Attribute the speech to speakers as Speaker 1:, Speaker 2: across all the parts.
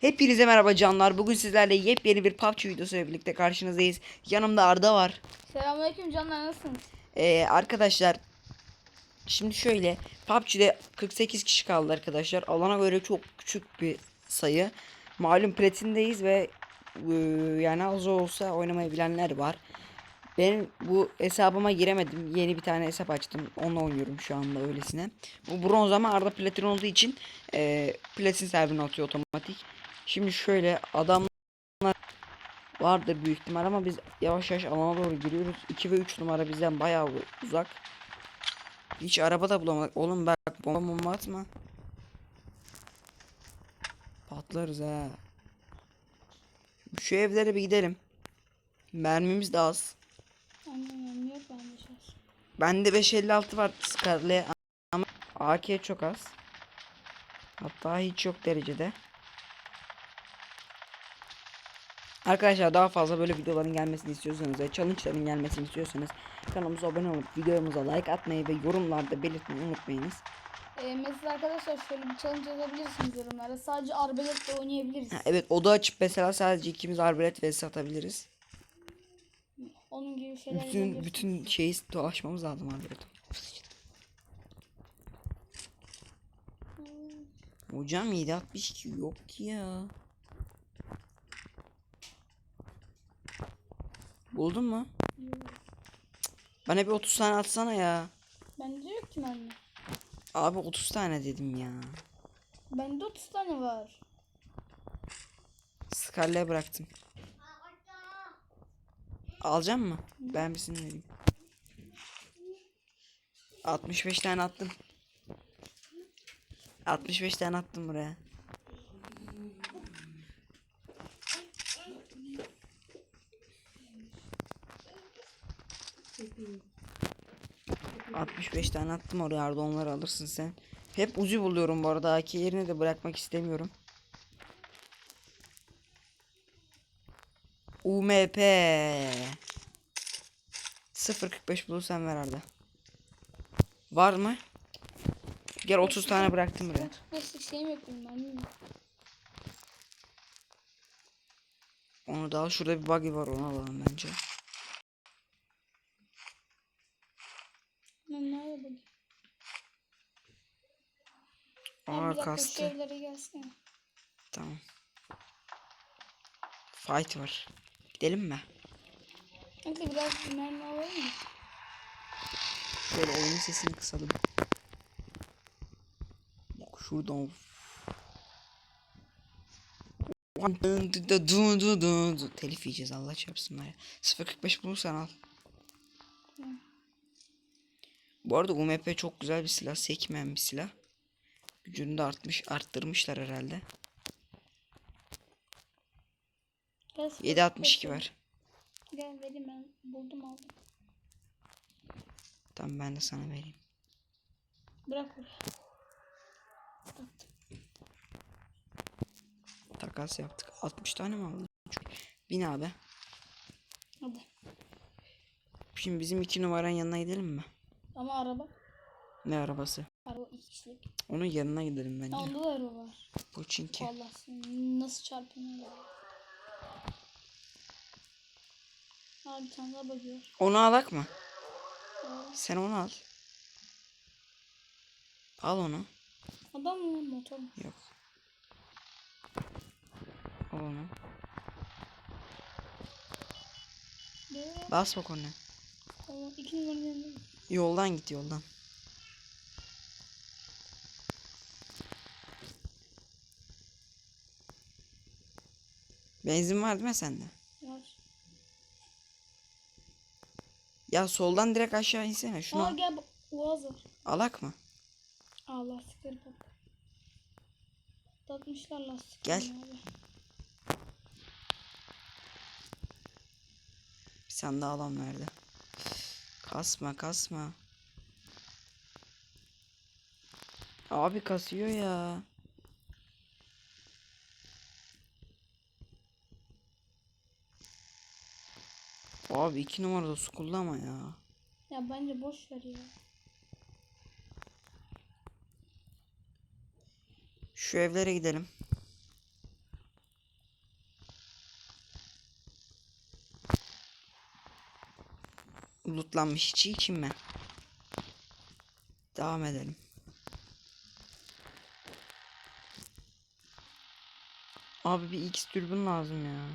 Speaker 1: Hepinize merhaba canlar. Bugün sizlerle yepyeni bir PUBG videosuyla birlikte karşınızdayız. Yanımda Arda var.
Speaker 2: Selamünaleyküm canlar nasılsınız?
Speaker 1: Ee, arkadaşlar şimdi şöyle PUBG'de 48 kişi kaldı arkadaşlar. Alana göre çok küçük bir sayı. Malum platindeyiz ve e, yani az olsa oynamayı bilenler var. Ben bu hesabıma giremedim. Yeni bir tane hesap açtım. Onunla oynuyorum şu anda öylesine. Bu bronz ama Arda platin olduğu için e, platin serverine atıyor otomatik. Şimdi şöyle adamlar vardır büyük ihtimal ama biz yavaş yavaş alana doğru giriyoruz. 2 ve 3 numara bizden bayağı uzak. Hiç araba da bulamadık. Oğlum bak bomba bomba atma. Patlarız ha. Şu evlere bir gidelim. Mermimiz de az.
Speaker 2: Annem yok bende şans.
Speaker 1: Bende 556 var Scarlet ama AK çok az. Hatta hiç yok derecede. Arkadaşlar daha fazla böyle videoların gelmesini istiyorsanız ve challenge'ların gelmesini istiyorsanız kanalımıza abone olup videomuza like atmayı ve yorumlarda belirtmeyi unutmayınız.
Speaker 2: Ee, mesela arkadaşlar şöyle bir challenge yazabilirsiniz yorumlara. Sadece arbeletle oynayabiliriz.
Speaker 1: Ha, evet oda açıp mesela sadece ikimiz arbelet vs atabiliriz.
Speaker 2: Onun gibi şeyler
Speaker 1: Bütün bütün şeyi dolaşmamız lazım arbelet. Hocam 762 yok ki ya. Buldun mu? Bana bir 30 tane atsana ya.
Speaker 2: Bende yok ki bende.
Speaker 1: Abi 30 tane dedim ya.
Speaker 2: Bende 30 tane var.
Speaker 1: Scarlet'e bıraktım. Alacağım mı? Ben misin vereyim. 65 tane attım. 65 tane attım buraya. ...65 tane attım oraya Arda onları alırsın sen. Hep ucu buluyorum bu arada. AK yerine de bırakmak istemiyorum. UMP 0.45 bulursan ver Arda. Var mı? Gel 30 tane bıraktım buraya.
Speaker 2: 45'lik şeyim yok benim ben.
Speaker 1: Onu da al. Şurada bir buggy var onu alalım bence.
Speaker 2: Ben nerede dakika şu
Speaker 1: kastı.
Speaker 2: gelsene.
Speaker 1: Tamam. Fight var. Gidelim mi?
Speaker 2: Hadi biraz mermi alayım mı?
Speaker 1: Şöyle oyunun sesini kısalım. Bak Şuradan. Telif yiyeceğiz Allah çarpsın var ya. 0.45 bulursan al. Bu arada UMP çok güzel bir silah. Sekmeyen bir silah. Gücünü de artmış, arttırmışlar herhalde.
Speaker 2: Gel
Speaker 1: 7.62 var.
Speaker 2: Gel vereyim ben buldum aldım.
Speaker 1: Tamam ben de sana vereyim.
Speaker 2: Bırak oraya.
Speaker 1: Takas yaptık. 60 tane mi aldın? Bin abi.
Speaker 2: Hadi.
Speaker 1: Şimdi bizim iki numaranın yanına gidelim mi?
Speaker 2: Ama araba.
Speaker 1: Ne arabası?
Speaker 2: Araba iki kişilik.
Speaker 1: Onun yanına gidelim bence.
Speaker 2: Ya onda da araba var.
Speaker 1: Bu çünkü.
Speaker 2: Allah nasıl çarpayım ya. Aa bir tane daha bakıyor.
Speaker 1: Onu alak mı?
Speaker 2: Aa,
Speaker 1: Sen onu al. Al onu.
Speaker 2: Adam mı motor mu?
Speaker 1: Yok. Al onu. Bas bak onu.
Speaker 2: Tamam iki numaranın yanında.
Speaker 1: Yoldan git yoldan. Benzin var değil mi sende?
Speaker 2: Var.
Speaker 1: Ya soldan direkt aşağı insene. Şunu
Speaker 2: Aa
Speaker 1: al.
Speaker 2: gel bak. Uaz var.
Speaker 1: alak mı?
Speaker 2: Aa lastikleri patladı. Tatmışlar lastikleri.
Speaker 1: Gel.
Speaker 2: Abi.
Speaker 1: Bir tane daha alan verdi. Kasma kasma. Abi kasıyor ya. Abi iki numarada su kullanma ya.
Speaker 2: Ya bence boş ver ya.
Speaker 1: Şu evlere gidelim. Lootlanmış içi için mi? Devam edelim. Abi bir X dürbün lazım ya.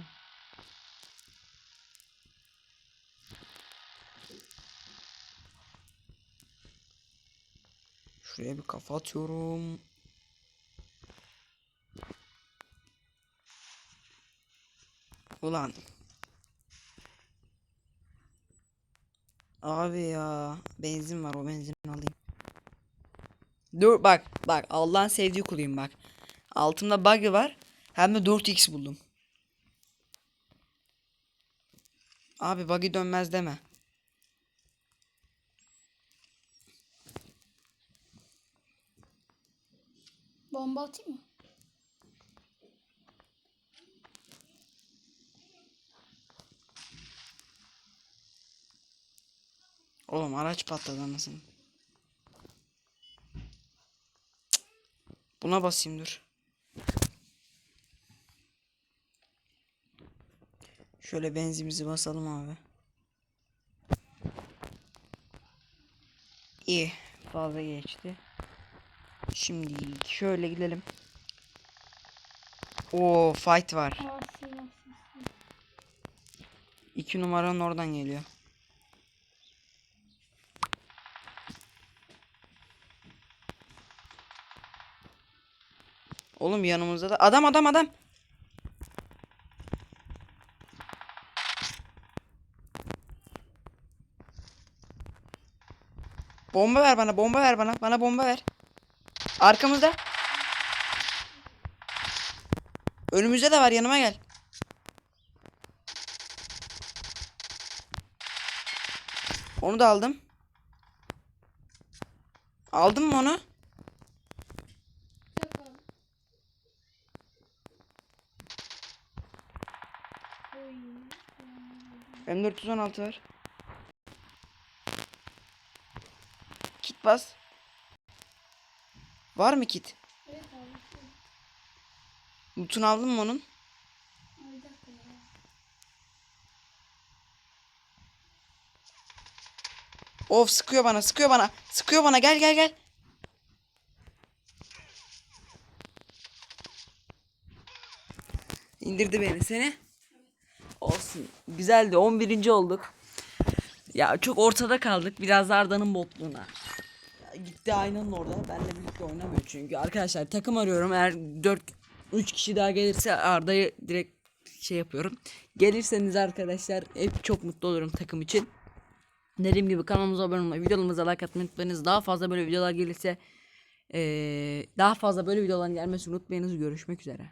Speaker 1: Şuraya bir kafa atıyorum. Ulan. Abi ya. Benzin var o benzin alayım. Dur bak bak Allah'ın sevdiği kuluyum bak. Altımda buggy var. Hem de 4x buldum. Abi buggy dönmez deme.
Speaker 2: Bomba atayım mı?
Speaker 1: Oğlum araç patladı anasını. Buna basayım dur. Şöyle benzimizi basalım abi. İyi. Fazla geçti. Şimdi şöyle gidelim. Oo fight var.
Speaker 2: Aa, silah, silah.
Speaker 1: İki numaranın oradan geliyor. Oğlum yanımızda da adam adam adam. Bomba ver bana, bomba ver bana. Bana bomba ver. Arkamızda. Önümüzde de var, yanıma gel. Onu da aldım. Aldın mı onu?
Speaker 2: Yok abi. Oy.
Speaker 1: M416 var. Kit bas. Var mı kit?
Speaker 2: Evet abi.
Speaker 1: Loot'unu aldın mı onun? Of sıkıyor bana sıkıyor bana. Sıkıyor bana gel gel gel. İndirdi beni seni. Olsun. Güzeldi. 11. olduk. Ya çok ortada kaldık. Biraz da Arda'nın botluğuna. Gitti aynanın orada. Benle birlikte oynamıyor çünkü. Arkadaşlar takım arıyorum. Eğer 4 3 kişi daha gelirse Arda'yı direkt şey yapıyorum. Gelirseniz arkadaşlar hep çok mutlu olurum takım için. Dediğim gibi kanalımıza abone olmayı, videolarımıza like atmayı unutmayınız. Daha fazla böyle videolar gelirse eee, daha fazla böyle videoların gelmesini unutmayınız. Görüşmek üzere.